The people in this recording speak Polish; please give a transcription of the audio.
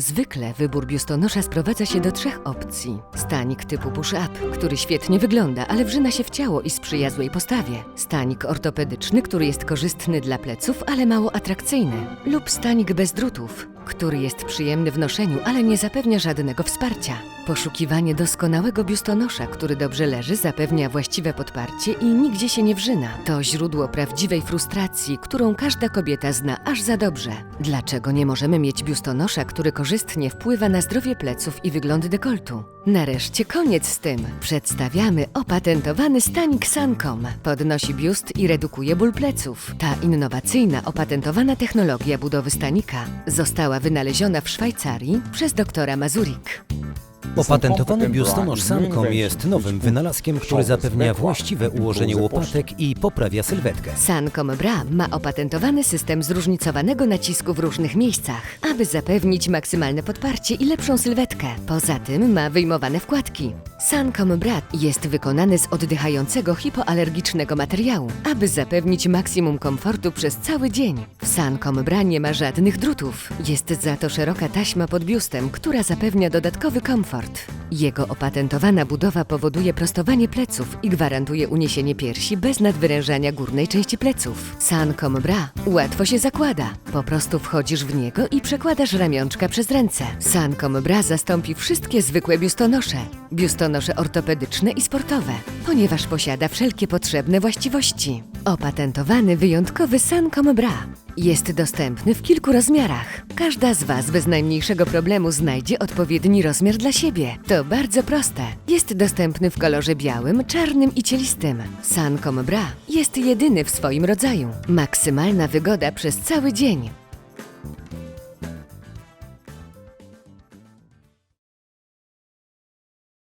Zwykle wybór biustonosza sprowadza się do trzech opcji. Stanik typu push-up, który świetnie wygląda, ale wrzyna się w ciało i sprzyja złej postawie. Stanik ortopedyczny, który jest korzystny dla pleców, ale mało atrakcyjny. Lub stanik bez drutów, który jest przyjemny w noszeniu, ale nie zapewnia żadnego wsparcia. Poszukiwanie doskonałego biustonosza, który dobrze leży, zapewnia właściwe podparcie i nigdzie się nie wrzyna. To źródło prawdziwej frustracji, którą każda kobieta zna aż za dobrze. Dlaczego nie możemy mieć biustonosza, który korzystnie wpływa na zdrowie pleców i wygląd dekoltu? Nareszcie koniec z tym. Przedstawiamy opatentowany stanik Sancom. Podnosi biust i redukuje ból pleców. Ta innowacyjna, opatentowana technologia budowy stanika została wynaleziona w Szwajcarii przez doktora Mazurik. Opatentowany biustonosz Sancom jest nowym wynalazkiem, który zapewnia właściwe ułożenie łopatek i poprawia sylwetkę. Sancom Bra ma opatentowany system zróżnicowanego nacisku w różnych miejscach, aby zapewnić maksymalne podparcie i lepszą sylwetkę. Poza tym ma wyjmowane wkładki. Sancom Bra jest wykonany z oddychającego hipoalergicznego materiału, aby zapewnić maksimum komfortu przez cały dzień. W Sancom Bra nie ma żadnych drutów. Jest za to szeroka taśma pod biustem, która zapewnia dodatkowy komfort. Jego opatentowana budowa powoduje prostowanie pleców i gwarantuje uniesienie piersi bez nadwyrężania górnej części pleców. Sancom Bra łatwo się zakłada. Po prostu wchodzisz w niego i przekładasz ramionczka przez ręce. Sancom Bra zastąpi wszystkie zwykłe biustonosze. Biustonosze ortopedyczne i sportowe, ponieważ posiada wszelkie potrzebne właściwości. Opatentowany wyjątkowy Sancom Bra jest dostępny w kilku rozmiarach. Każda z Was bez najmniejszego problemu znajdzie odpowiedni rozmiar dla siebie. To bardzo proste. Jest dostępny w kolorze białym, czarnym i cielistym. Sancom Bra jest jedyny w swoim rodzaju. Maksymalna wygoda przez cały dzień.